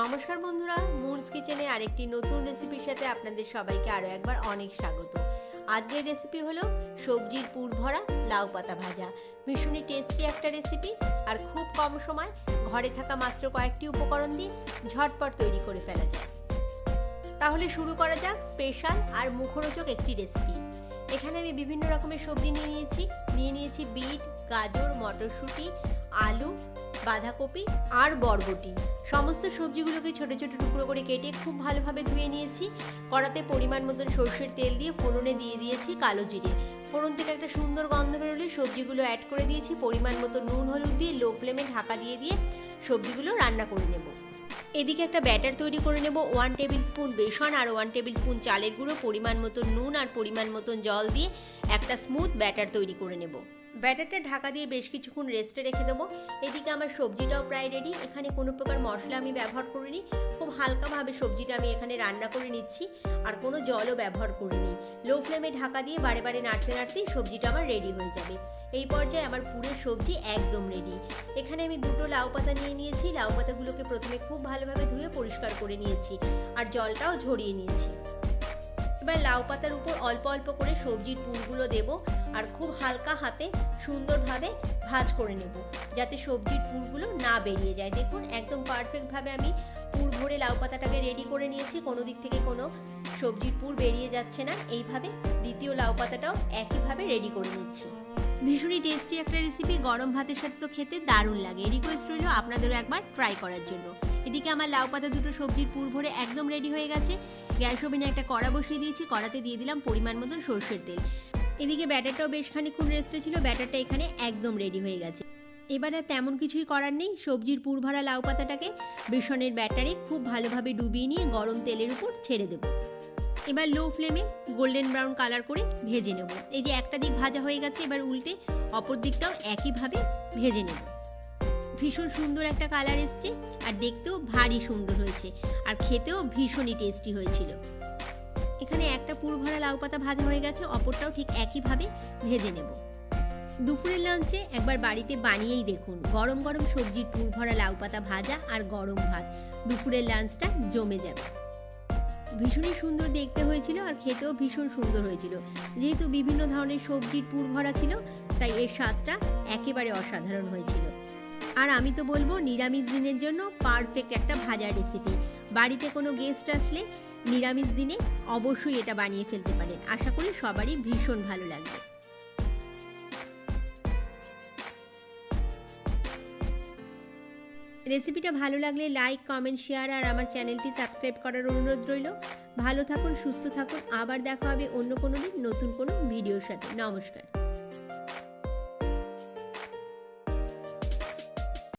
নমস্কার বন্ধুরা মুরস কিচেনে আরেকটি নতুন রেসিপির সাথে আপনাদের সবাইকে আরও একবার অনেক স্বাগত। আজকের রেসিপি হলো সবজির পুর ভরা লাউ পাতা ভাজা। ভীষণই টেস্টি একটা রেসিপি আর খুব কম সময় ঘরে থাকা মাত্র কয়েকটি উপকরণ দিয়ে ঝটপট তৈরি করে ফেলা যায়। তাহলে শুরু করা যাক স্পেশাল আর মুখরোচক একটি রেসিপি এখানে আমি বিভিন্ন রকমের সবজি নিয়ে নিয়েছি। নিয়ে নিয়েছি বিট, গাজর, মটরশুঁটি, আলু, বাঁধাকপি আর বরবটি। সমস্ত সবজিগুলোকে ছোট ছোট টুকরো করে কেটে খুব ভালোভাবে ধুয়ে নিয়েছি। কড়াতে পরিমাণ মতন সর্ষের তেল দিয়ে ফোড়নে দিয়ে দিয়েছি কালো জিরে। ফোড়ন থেকে একটা সুন্দর গন্ধ বেরোলে সবজিগুলো অ্যাড করে দিয়েছি। পরিমাণ মতো নুন, হলুদ দিয়ে লো ফ্লেমে ঢাকা দিয়ে দিয়ে সবজিগুলো রান্না করে নেব। এদিকে একটা ব্যাটার তৈরি করে নেব ওয়ান টেবিল স্পুন বেসন আর ওয়ান টেবিল স্পুন চালের গুঁড়ো, পরিমাণ মতন নুন আর পরিমাণ মতন জল দিয়ে একটা স্মুথ ব্যাটার তৈরি করে নেব। ব্যাটারটা ঢাকা দিয়ে বেশ কিছুক্ষণ রেস্টে রেখে দেবো। এদিকে আমার সবজিটাও প্রায় রেডি এখানে কোনো প্রকার মশলা আমি ব্যবহার করিনি। খুব হালকাভাবে সবজিটা আমি এখানে রান্না করে নিচ্ছি। আর কোনো জলও ব্যবহার করিনি। লো ফ্লেমে ঢাকা দিয়ে বারে বারে নাড়তে নাড়তেই সবজিটা আমার রেডি হয়ে যাবে। এই পর্যায়ে আমার পুরের সবজি একদম রেডি এখানে আমি দুটো লাউ পাতা নিয়ে নিয়েছি। লাউ পাতাগুলোকে প্রথমে খুব ভালোভাবে ধুয়ে পরিষ্কার করে নিয়েছি। আর জলটাও ঝরিয়ে নিয়েছি। এবার লাউ পাতার উপর অল্প অল্প করে সবজির পুরগুলো দেব। আর খুব হালকা হাতে সুন্দরভাবে ভাজ করে নেব, যাতে সবজির পুরগুলো না বেরিয়ে যায়। দেখুন, একদম পারফেক্টভাবে আমি পুর ভরে লাউ পাতাটাকে রেডি করে নিয়েছি। কোনো দিক থেকে কোনো সবজির পুর বেরিয়ে যাচ্ছে না। এইভাবে দ্বিতীয় লাউ পাতাটাও একইভাবে রেডি করে নিচ্ছি। ভীষণই টেস্টি একটা রেসিপি গরম ভাতের সাথে তো খেতে দারুণ লাগে। রিকোয়েস্ট রইল আপনাদেরও একবার ট্রাই করার জন্য। এদিকে আমার লাউ পাতা দুটো সবজির পুর ভরে একদম রেডি হয়ে গেছে। গ্যাস ওভেনে একটা কড়া বসিয়ে দিয়েছি। কড়াতে দিয়ে দিলাম পরিমাণ মতন সর্ষের তেল। এদিকে ব্যাটারটাও বেশ খানিক্ষণ রেস্টে ছিল, ব্যাটারটা এখানে একদম রেডি হয়ে গেছে। এবার আর তেমন কিছুই করার নেই, সবজির পুর ভরা লাউ পাতাটাকে বেসনের ব্যাটারে খুব ভালোভাবে ডুবিয়ে নিয়ে গরম তেলের উপর ছেড়ে দেবো। এবার লো ফ্লেমে গোল্ডেন ব্রাউন কালার করে ভেজে নেব। এই যে একটা দিক ভাজা হয়ে গেছে, এবার উল্টে অপর দিকটাও একইভাবে ভেজে নেব। ভীষণ সুন্দর একটা কালার এসছে, আর দেখতেও ভারী সুন্দর হয়েছে, আর খেতেও ভীষণই টেস্টি হয়েছিল। পুর ভরা লাউ পাতা ভাজা হয়ে গেছে, অপরটাও ঠিক একইভাবে ভেজে নেব। দুপুরের লাঞ্চে একবার বাড়িতে বানিয়েই দেখুন, গরম গরম সবজির পুর ভরা লাউ পাতা ভাজা আর গরম ভাত। দুপুরের লাঞ্চটা জমে যাবে। ভীষণই সুন্দর দেখতে হয়েছিল আর খেতেও ভীষণ সুন্দর হয়েছিল। যেহেতু বিভিন্ন ধরনের সবজির পুর ভরা ছিল, তাই এর স্বাদটা একেবারে অসাধারণ হয়েছিল। আর আমি তো বলব, নিরামিষ দিনের জন্য পারফেক্ট একটা ভাজার রেসিপি বাড়িতে কোনো গেস্ট আসলে নিরামিষ দিনে অবশ্যই এটা বানিয়ে ফেলতে পারেন। আশা করি সবারই ভীষণ ভালো লাগবে। রেসিপিটা ভালো লাগলে লাইক, কমেন্ট, শেয়ার আর আমার চ্যানেলটি সাবস্ক্রাইব করার অনুরোধ রইল। ভালো থাকুন, সুস্থ থাকুন। আবার দেখা হবে অন্য কোনো দিন নতুন কোনো ভিডিওর সাথে। নমস্কার।